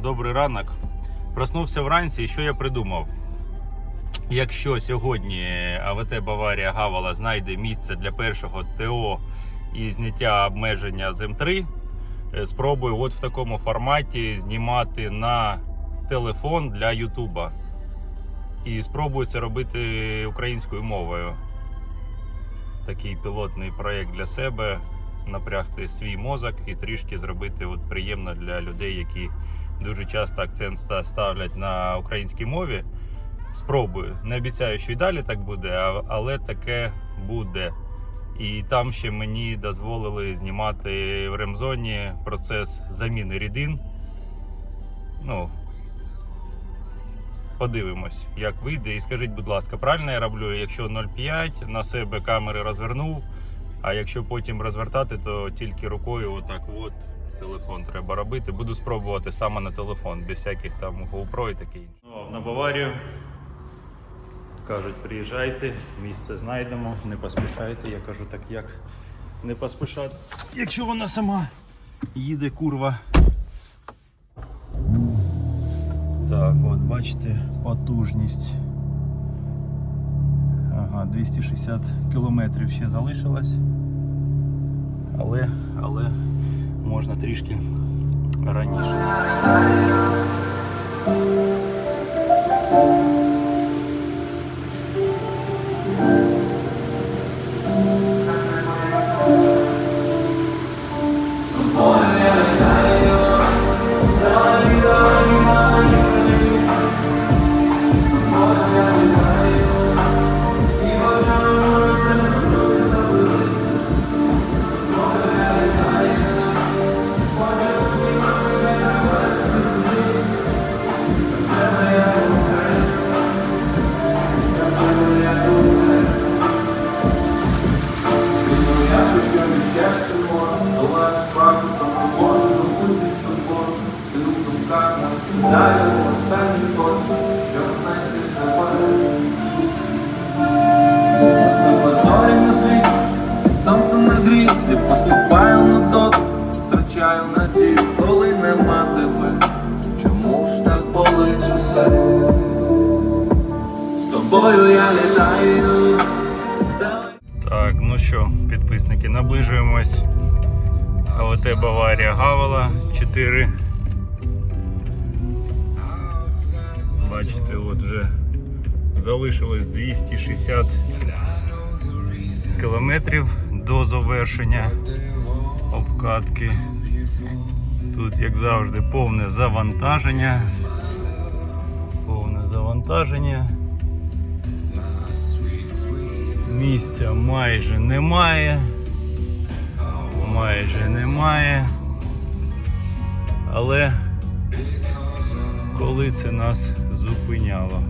добрий ранок. Проснувся вранці, і що я придумав? Якщо сьогодні АВТ Баварія Гавала знайде місце для першого ТО і зняття обмеження з М3, е, спробую от в такому форматі знімати на телефон для Ютуба. І спробую це робити українською мовою. Такий пілотний проєкт для себе, напрягти свій мозок і трішки зробити от приємно для людей, які дуже часто акцент ставлять на українській мові. Спробую. Не обіцяю, що і далі так буде, але таке буде. І там ще мені дозволили знімати в ремзоні процес заміни рідин. Ну, подивимось, як вийде. І скажіть, будь ласка, правильно я роблю, якщо 0,5 на себе камери розвернув, а якщо потім розвертати, то тільки рукою отак от телефон треба робити. Буду спробувати саме на телефон, без всяких там GoPro і таке інше. Ну, на Баварію кажуть, приїжджайте, місце знайдемо, не поспішайте. Я кажу так, як не поспішати. Якщо вона сама їде курва. Так, от бачите, потужність. Ага, 260 кілометрів ще залишилось. Але, але можна трішки раніше. Я тобою я літаю. Так, ну що, підписники, наближуємось. АВТ Баварія Гавала 4. Бачите, от вже залишилось 260 кілометрів до завершення обкатки. Тут, як завжди, повне завантаження. Повне завантаження. Місця майже немає. Майже немає. Але коли це нас зупиняло?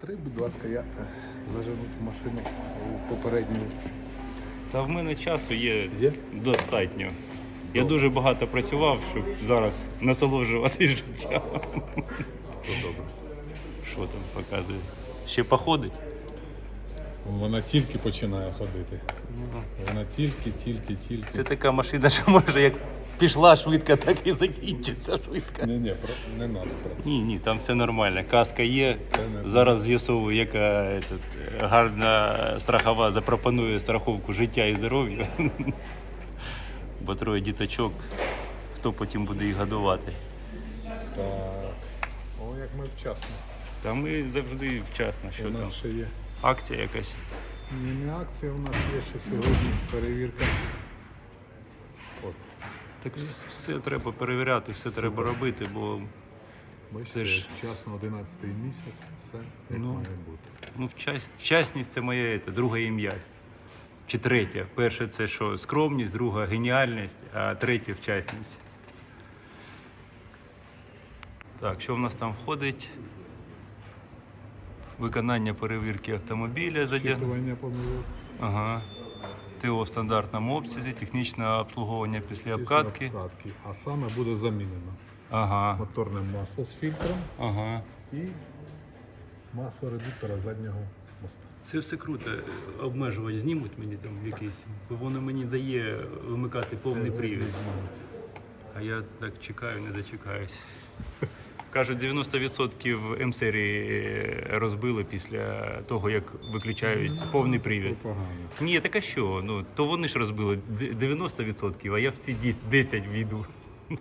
Три, будь ласка, я е, зажену цю машину попередню. Та в мене часу є Є? достатньо. Я дуже багато працював, щоб зараз насолоджуватись життям. Добре. Що там показує? Ще походить? Вона тільки починає ходити. Вона тільки, тільки, тільки. Це така машина, що може як пішла швидко, так і закінчиться швидко. Ні, ні, про... не треба про це. Ні, ні, там все нормально. Каска є. Не- Зараз з'ясовую, яка этот, гарна страхова запропонує страховку життя і здоров'я. Бо троє діточок, хто потім буде їх годувати. Так. О, як ми вчасно. Та ми завжди вчасно, що У там. нас ще є. Акція якась. Ні, не акція, у нас є ще сьогодні перевірка. От, Так все треба перевіряти, все треба робити, бо бачите, Це ж- вчасно 11 місяць, все як Ну. має бути. ну, вчас- вчасність це моє це, друге ім'я. Чи третє. Перше це що? Скромність, друга геніальність, а третє вчасність. Так, що в нас там входить? Виконання перевірки автомобіля. Щитування помилок. Ага. ТО в стандартному обсязі, технічне обслуговування після обкатки. обкатки. А саме буде замінено Ага. моторне масло з фільтром Ага. і масу редуктора заднього моста. Це все круто. Обмежувач знімуть мені там якийсь, бо воно мені дає вимикати повний привід. А я так чекаю, не дочекаюсь. Кажуть, 90% М-серії розбили після того, як виключають повний привід. Ні, так а що? Ну, то вони ж розбили д- 90%, а я в ці 10 війду.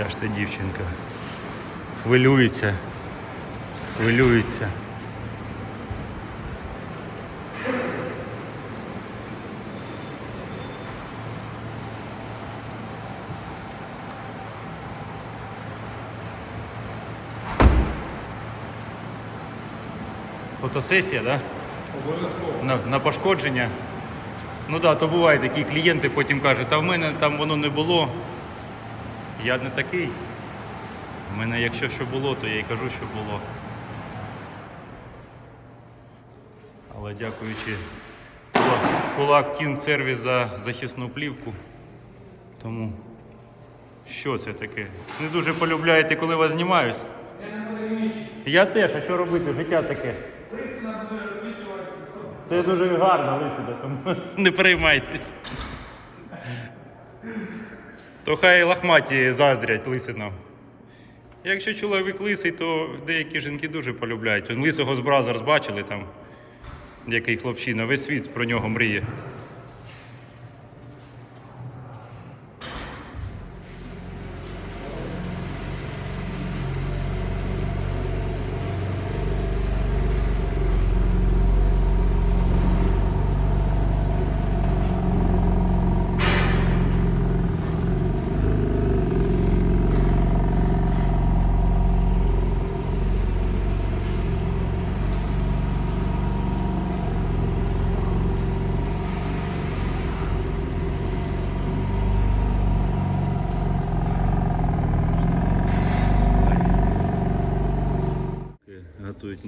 Моя ж ти дівчинка. Хвилюється. Хвилюється. Фотосесія, так? Да? Обов'язково. на, на пошкодження. Ну так, да, то бувають такі клієнти потім кажуть, а в мене там воно не було. Я не такий. У мене якщо що було, то я і кажу, що було. Але дякуючи Кулак- Тім сервіс за захисну плівку. Тому що це таке? Не дуже полюбляєте, коли вас знімають? Я теж, а що робити? Життя таке. Це дуже гарно лисина, тому не переймайтесь. То хай лахматі заздрять лисинам. Якщо чоловік лисий, то деякі жінки дуже полюбляють. Лисого з Бразерс бачили там, який хлопчина, весь світ про нього мріє.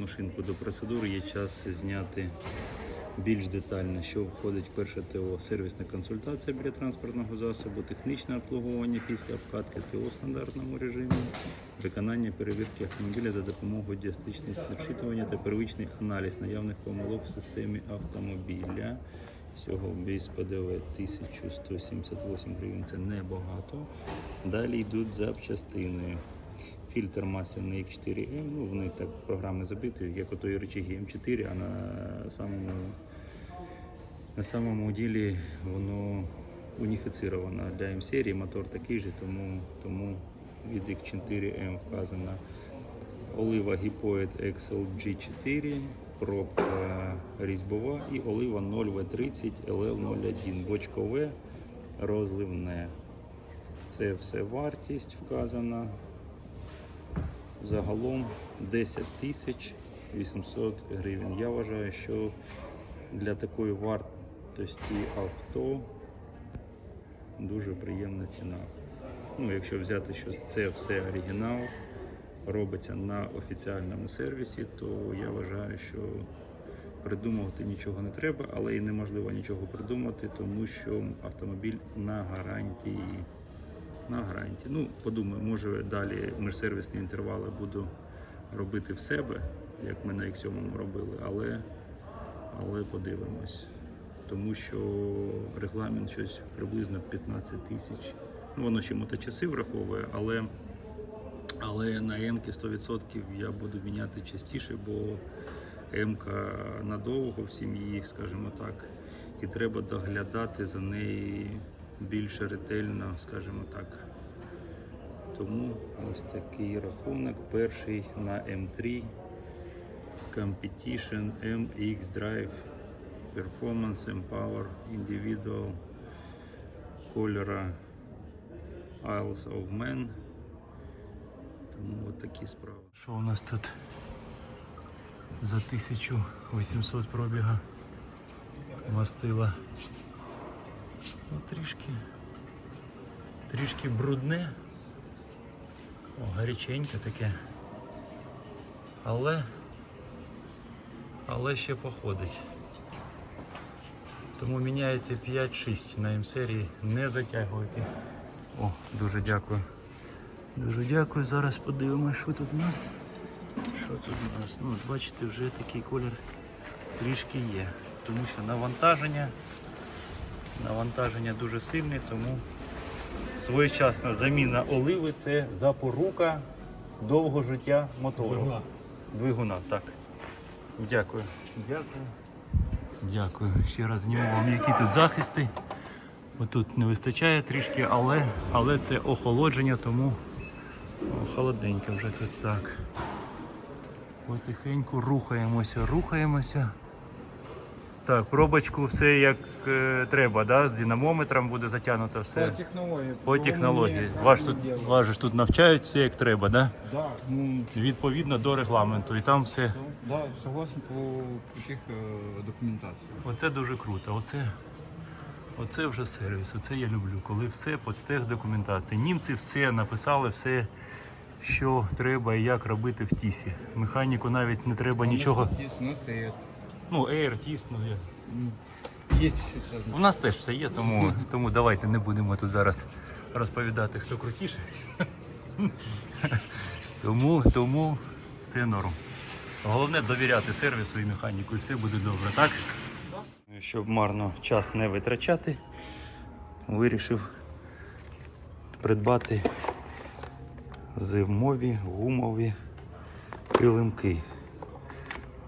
Машинку до процедури, є час зняти більш детально, що входить в перше ТО. Сервісна консультація біля транспортного засобу, технічне обслуговування після обкатки ТО в стандартному режимі, виконання перевірки автомобіля за допомогою діагностичного зчитування та первичний аналіз наявних помилок в системі автомобіля. Всього без ПДВ 1178 гривень це небагато. Далі йдуть запчастини. Фільтр масляний X4M, ну вони так програми забиті, як отої речаги М4, а на самому, на самому ділі воно уніфіцировано для М-серії, мотор такий же, тому, тому від X4M вказана олива Гіпоїд XLG4, пробка різьбова і олива 0В30 LL01, бочкове розливне. Це все вартість вказана. Загалом 10 тисяч 800 гривень. Я вважаю, що для такої вартості авто дуже приємна ціна. Ну, якщо взяти, що це все оригінал, робиться на офіціальному сервісі, то я вважаю, що придумувати нічого не треба, але і неможливо нічого придумати, тому що автомобіль на гарантії на гарантії. Ну, подумаю, може далі міжсервісні інтервали буду робити в себе, як ми на X7 робили, але, але подивимось. Тому що регламент щось приблизно 15 тисяч. Ну, воно ще моточаси враховує, але, але на М-ки 100% я буду міняти частіше, бо М-ка надовго в сім'ї, скажімо так, і треба доглядати за нею більш ретельно, скажімо так. Тому ось такий рахунок. Перший на M3 Competition MX Drive Performance Empower Individual кольора Isles of Man. Тому от такі справи. Що у нас тут? за 1800 пробіга мастила. Ну, трішки, трішки брудне. О, гаряченьке таке. Але, але ще походить. Тому міняєте 5-6 на М-серії, не затягуйте. О, дуже дякую. Дуже дякую. Зараз подивимось, що тут у нас. Що тут у нас? Ну, бачите, вже такий колір трішки є. Тому що навантаження, навантаження дуже сильне, тому своєчасна заміна оливи це запорука довго життя мотору. Двигуна. Двигуна, так. Дякую. Дякую. Дякую. Ще раз зніму вам, які тут захисти. Отут не вистачає трішки, але, але це охолодження, тому о, холодненько вже тут так. Потихеньку рухаємося, рухаємося. Так, пробочку все як е, треба, да? з динамометром буде затягнуто все. По технологии. По технології. Вас тут, вас ж тут навчають все як треба, да? Да, ну, відповідно до регламенту. І там все. да, согласен по, по тех э. Оце дуже круто. Оце, оце вже сервіс. Оце я люблю. Коли все по техдокументації. Німці все написали, все, що треба і як робити в тісі. Механіку навіть не треба нічого. Нас и Ну, Air, тіс, ну є. есть чуть-чуть. У нас теж все є, тому, тому давайте не будемо тут зараз розповідати, хто крутіше. тому, тому все норм. Головне довіряти сервісу і механіку, і все буде добре, так? Щоб марно час не витрачати, вирішив придбати зимові гумові килимки.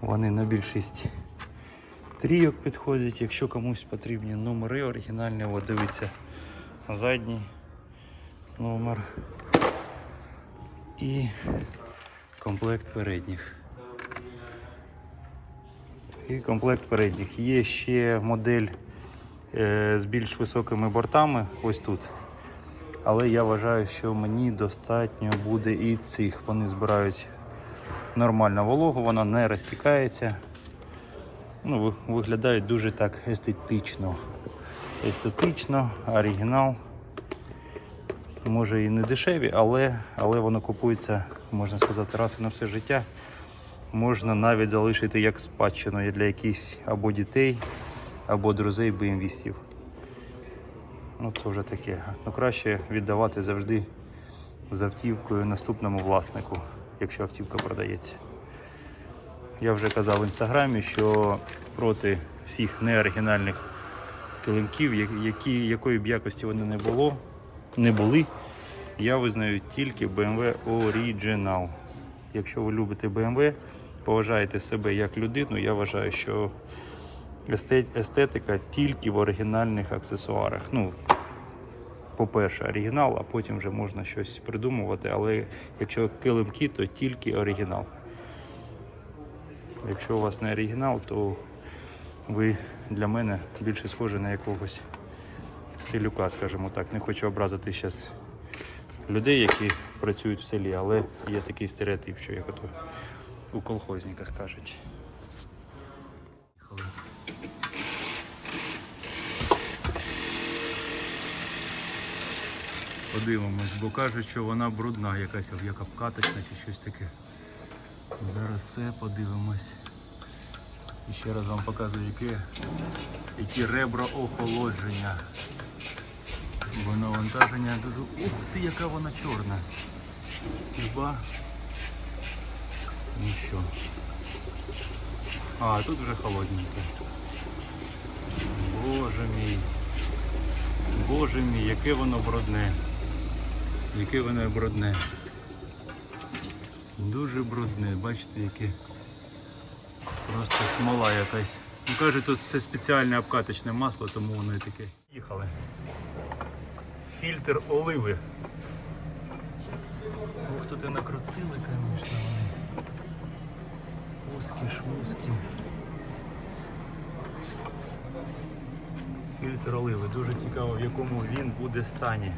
Вони на більшість трійок підходять, якщо комусь потрібні номери оригінальні, от дивіться задній номер і комплект передніх. І комплект передніх. Є ще модель е, з більш високими бортами, ось тут. Але я вважаю, що мені достатньо буде і цих. Вони збирають нормально вологу, вона не розтікається ну, виглядають дуже так естетично. Естетично, оригінал. Може і не дешеві, але, але воно купується, можна сказати, раз і на все життя. Можна навіть залишити як спадщину для якихось або дітей, або друзей BMW-стів. Ну, то вже таке. Ну, краще віддавати завжди з автівкою наступному власнику, якщо автівка продається. Я вже казав в інстаграмі, що проти всіх неоригінальних килимків, які, якої б якості вони не було, не були, я визнаю тільки BMW Original. Якщо ви любите BMW, поважаєте себе як людину, я вважаю, що естетика тільки в оригінальних аксесуарах. Ну, по-перше, оригінал, а потім вже можна щось придумувати. Але якщо килимки, то тільки оригінал. Якщо у вас не оригінал, то ви для мене більше схожі на якогось селюка, скажімо так. Не хочу образити зараз людей, які працюють в селі, але є такий стереотип, що як ото у колхозника скажуть. Подивимось, бо кажуть, що вона брудна, якась як обкаточна чи щось таке. Зараз все подивимось. І ще раз вам показую, яке, які ребра охолодження. Бо навантаження дуже... Ух ти, яка вона чорна. Хіба? Що? А, тут вже холодненько. Боже мій. Боже мій, яке воно брудне. Яке воно брудне. Дуже брудне, бачите, яке просто смола якась. Ну кажуть, тут це спеціальне обкаточне масло, тому воно і таке. Їхали. Фільтр оливи. Ух, тут і накрутили, звісно, вони. Узкі, шмузкі. Фільтр оливи. Дуже цікаво, в якому він буде стані.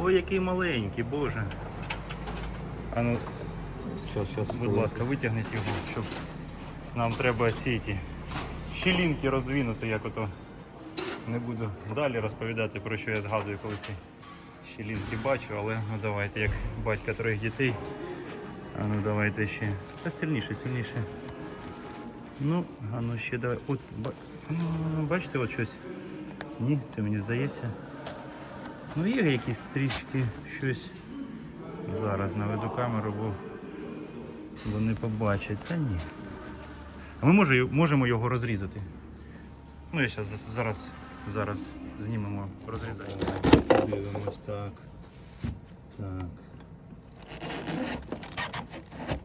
Ой, який маленький, боже. А ну, Сейчас, сейчас. Будь ласка, витягніть його, щоб Нам треба сіті. Щілінки роздвинути, як ото. Не буду далі розповідати, про що я згадую, коли ці щілінки бачу, але ну давайте, як батька трьох дітей. А ну давайте ще. Та сильніше, сильніше. Ну, а ну ще давай. От, ну, бачите, от щось. Ні, це мені здається. Ну є якісь трішки щось. Зараз наведу камеру, бо вони побачать. Та ні. А ми може, можемо його розрізати. Ну, я щас, зараз, зараз знімемо розрізання. Дивимось так. Так.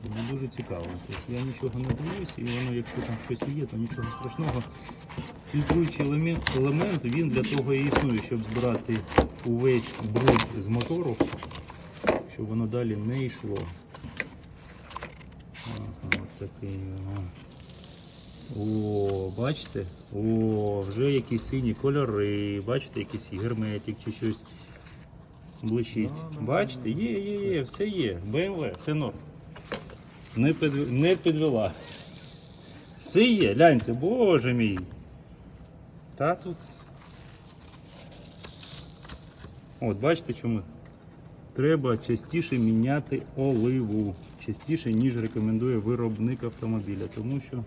Мені дуже цікаво. Тобто я нічого не боюсь, і воно, якщо там щось є, то нічого страшного. Фільтруючий елемент, елемент він для того і існує, щоб збирати увесь бруд з мотору, щоб воно далі не йшло. Такий. О, бачите? О, вже якісь сині кольори, бачите, якийсь герметик чи щось блищить. Бачите, є, є, є, все є. BMW, все норм. Не, під, не підвела. Все є, гляньте, боже мій. Та тут. От, бачите чому? Треба частіше міняти оливу. Частіше, ніж рекомендує виробник автомобіля. Тому що,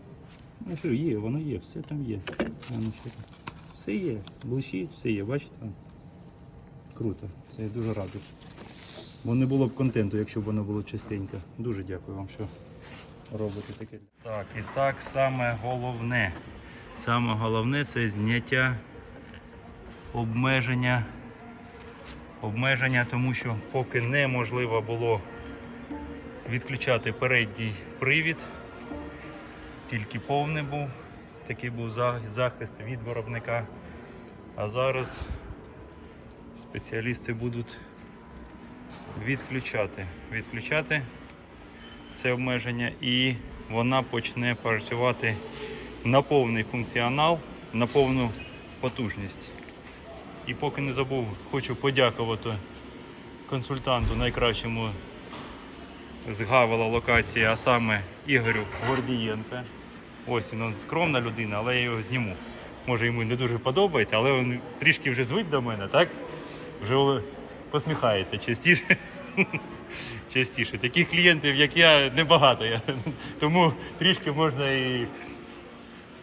ну що, є, воно є, все там є. Там. Все є, блищить, все є, бачите? Круто, це я дуже радий. Бо не було б контенту, якщо б воно було частенько. Дуже дякую вам, що робите таке. Так, і так саме головне. Саме головне це зняття обмеження. Обмеження, тому що поки неможливо було відключати передній привід, тільки повний був, такий був захист від виробника. А зараз спеціалісти будуть відключати. Відключати це обмеження і вона почне працювати на повний функціонал, на повну потужність. І поки не забув, хочу подякувати консультанту найкращому з Гавела локації, а саме Ігорю Гордієнка. Ось він скромна людина, але я його зніму. Може йому не дуже подобається, але він трішки вже звик до мене, так? Вже посміхається частіше. Частіше. Таких клієнтів, як я, небагато. Тому трішки можна і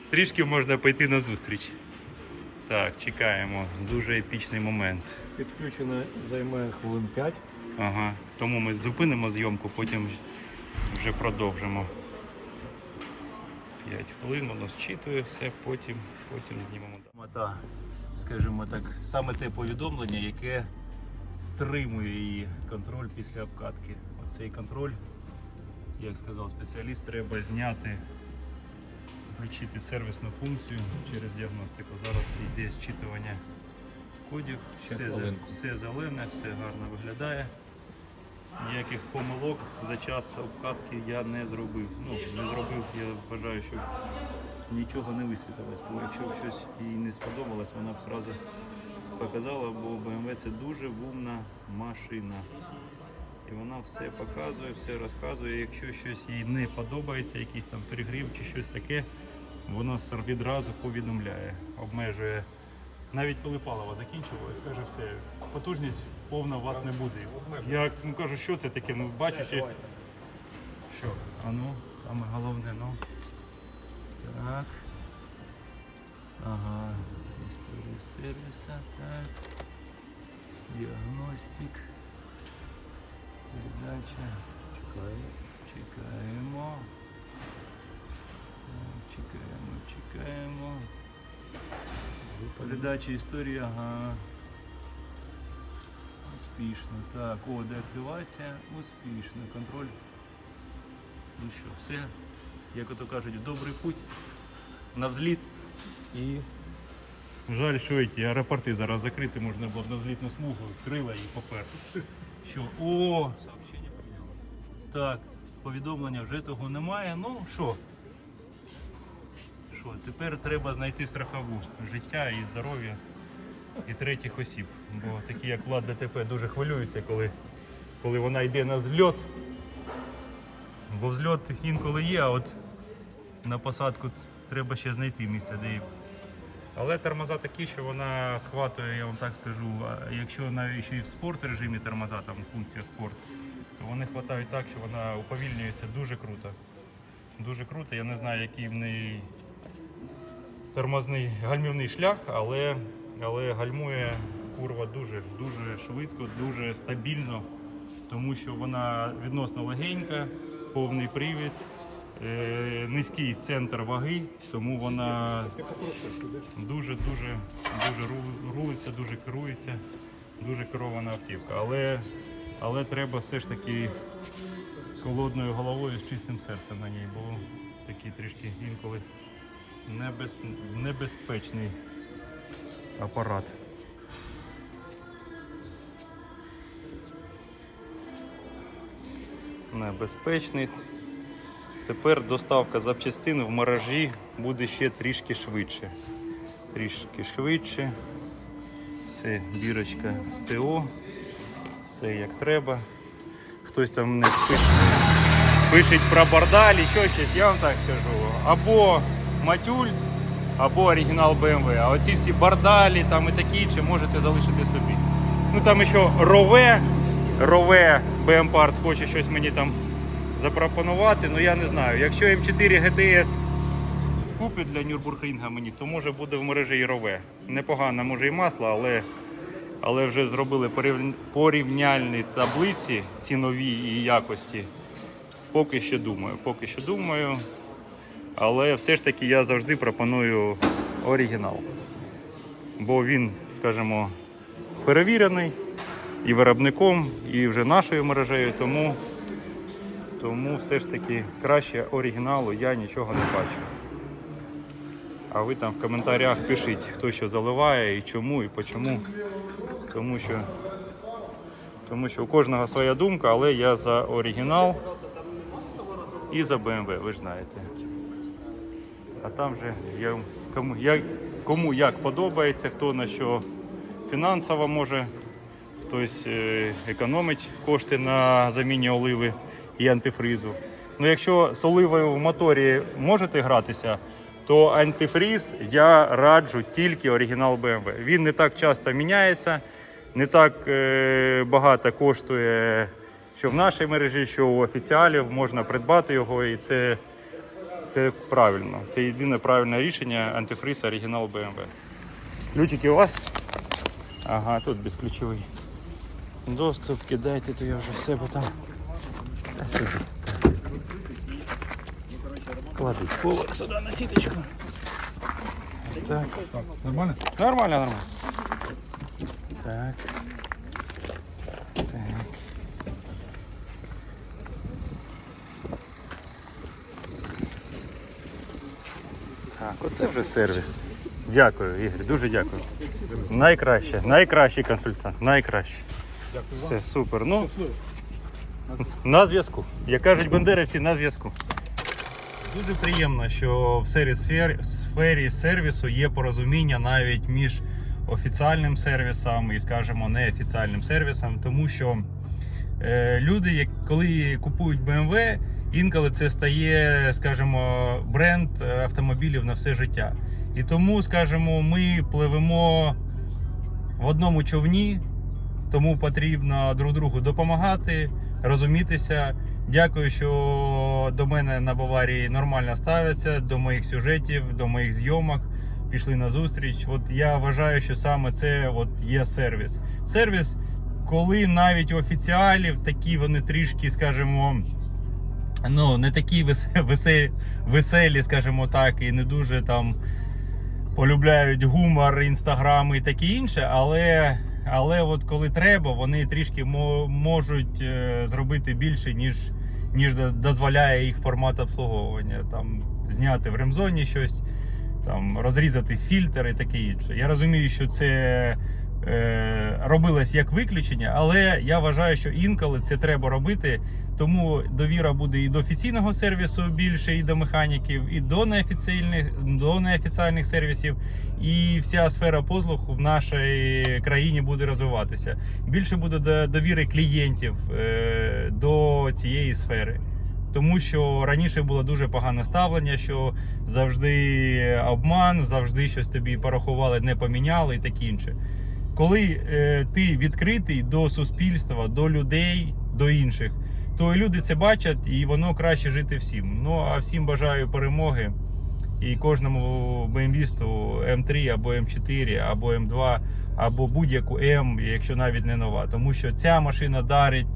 трішки можна пойти на зустріч. Так, чекаємо. Дуже епічний момент. Підключення займає хвилин 5. Ага. Тому ми зупинимо зйомку, потім вже продовжимо. 5 хвилин, воно зчитує все, потім, потім знімемо. Мета, скажімо так, саме те повідомлення, яке стримує її контроль після обкатки. Оцей контроль, як сказав спеціаліст, треба зняти, включити сервісну функцію через діагностику. Зараз йде зчитування кодів, все, все зелене, все гарно виглядає. Ніяких помилок за час обкатки я не зробив. Ну, не зробив, я вважаю, що нічого не висвітилось. Бо якщо б щось їй не сподобалось, вона б одразу показала, бо BMW це дуже вумна машина. І вона все показує, все розказує. Якщо щось їй не подобається, якийсь там перегрів чи щось таке, воно сар- відразу повідомляє, обмежує. Навіть коли паливо закінчувалось, каже, все, потужність повна у вас не буде. Я ну, кажу, що це таке, ну бачу ще. Що? А ну, саме головне, ну. Так. Ага. Історія сервіса, так. Діагностик. Передача. Чекаємо. Чекаємо. Так, Чекаємо, чекаємо. Передача історії, ага. Успішно. Так, о, деактивація. Успішно. Контроль. Ну що, все. Як ото кажуть, в добрий путь. На взліт. І жаль, що ті аеропорти зараз закриті, можна було б на злітну смугу, крила і попер. Що? О! Так, повідомлення вже того немає. Ну що? Що, тепер треба знайти страхову життя і здоров'я і третіх осіб. Бо такі, як Влад ДТП, дуже хвилюються, коли, коли вона йде на зльот. Бо взльот інколи є, а от на посадку треба ще знайти місце, де її. Але тормоза такі, що вона схватує, я вам так скажу. Якщо навіть ще і в спорт режимі тормоза, там функція спорт, то вони хватають так, що вона уповільнюється дуже круто. Дуже круто. Я не знаю, який в неї тормозний гальмівний шлях, але, але гальмує курва дуже, дуже швидко, дуже стабільно, тому що вона відносно легенька, повний привід, е, низький центр ваги, тому вона дуже, дуже, рулиться, дуже керується, дуже керована автівка. Але, але треба все ж таки з холодною головою, з чистим серцем на ній, бо такий трішки інколи небез... небезпечний апарат. Небезпечний. Тепер доставка запчастин в мережі буде ще трішки швидше. Трішки швидше. Все, бірочка ТО. Все як треба. Хтось там не пише, пишуть про бордаль і що щось, я вам так скажу. Або матюль, або оригінал BMW. А оці всі бардалі там і такі інші можете залишити собі. Ну там ще рове, рове BM Parts хоче щось мені там запропонувати, ну я не знаю. Якщо М4 GTS купить для Нюрбургрінга мені, то може буде в мережі і рове. Непогано, може і масло, але, але вже зробили порівняльні таблиці цінові і якості. Поки що думаю, поки що думаю. Але все ж таки я завжди пропоную оригінал. Бо він, скажімо, перевірений і виробником, і вже нашою мережею, тому, тому все ж таки краще оригіналу я нічого не бачу. А ви там в коментарях пишіть, хто що заливає і чому, і по чому. Тому що, тому що у кожного своя думка, але я за оригінал і за BMW, ви ж знаєте. А там вже я, кому, я, кому як подобається, хто на що фінансово може, хтось е, економить кошти на заміні оливи і антифризу. Ну, якщо з оливою в моторі можете гратися, то антифріз я раджу тільки оригінал BMW. Він не так часто міняється, не так е, багато коштує, що в нашій мережі, що у офіціалів можна придбати його, і це, це правильно. Це єдине правильне рішення антифриз оригінал BMW. Ключики у вас? Ага, тут безключовий. Доступ кидайте, то я вже в себе там. Так. Кладіть сюди на сіточку. Так. Нормально? Нормально, нормально. Так. Оце вже сервіс. Дякую, Ігор, дуже дякую. Найкраще, найкращий консультант, найкраще. Все, супер. Ну, на зв'язку. Як кажуть бандерівці, на зв'язку. Дуже приємно, що в сфері, сфері сервісу є порозуміння навіть між офіціальним сервісом і, скажімо, неофіціальним сервісом, тому що е, люди, як, коли купують BMW, інколи це стає, скажімо, бренд е, автомобілів на все життя. І тому, скажімо, ми пливемо в одному човні, тому потрібно друг другу допомагати, розумітися. Дякую, що до мене на Баварії нормально ставляться, до моїх сюжетів, до моїх зйомок. Пішли на зустріч. От я вважаю, що саме це от є сервіс. Сервіс, коли навіть у офіціалів такі вони трішки, скажімо, ну не такі весе- весе- веселі, скажімо так, і не дуже там полюбляють гумор, інстаграм і таке інше, але, але от коли треба, вони трішки мо- можуть е, зробити більше, ніж, ніж дозволяє їх формат обслуговування. Там зняти в ремзоні щось, там розрізати фільтр і таке інше. Я розумію, що це робилось як виключення, але я вважаю, що інколи це треба робити. Тому довіра буде і до офіційного сервісу більше, і до механіків, і до неофіційних, до неофіціальних сервісів. І вся сфера послуг в нашій країні буде розвиватися. Більше буде до- довіри клієнтів е, до цієї сфери. Тому що раніше було дуже погане ставлення, що завжди обман, завжди щось тобі порахували, не поміняли і таке інше. Коли е, ти відкритий до суспільства, до людей, до інших, то люди це бачать, і воно краще жити всім. Ну а всім бажаю перемоги. І кожному БМВісту М3 або М4, або М2, або будь-яку М, якщо навіть не нова. Тому що ця машина дарить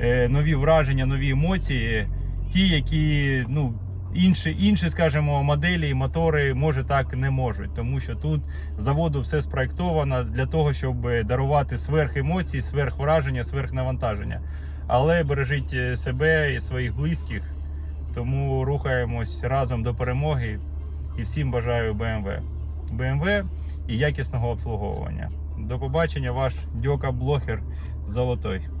е, нові враження, нові емоції, ті, які ну, інші, інші, скажімо, моделі мотори може так не можуть. Тому що тут заводу все спроєктовано для того, щоб дарувати сверх емоцій, сверх враження, сверх навантаження. Але бережіть е, себе і своїх близьких. Тому рухаємось разом до перемоги. І всім бажаю BMW. BMW і якісного обслуговування. До побачення, ваш Дьока Блохер Золотой.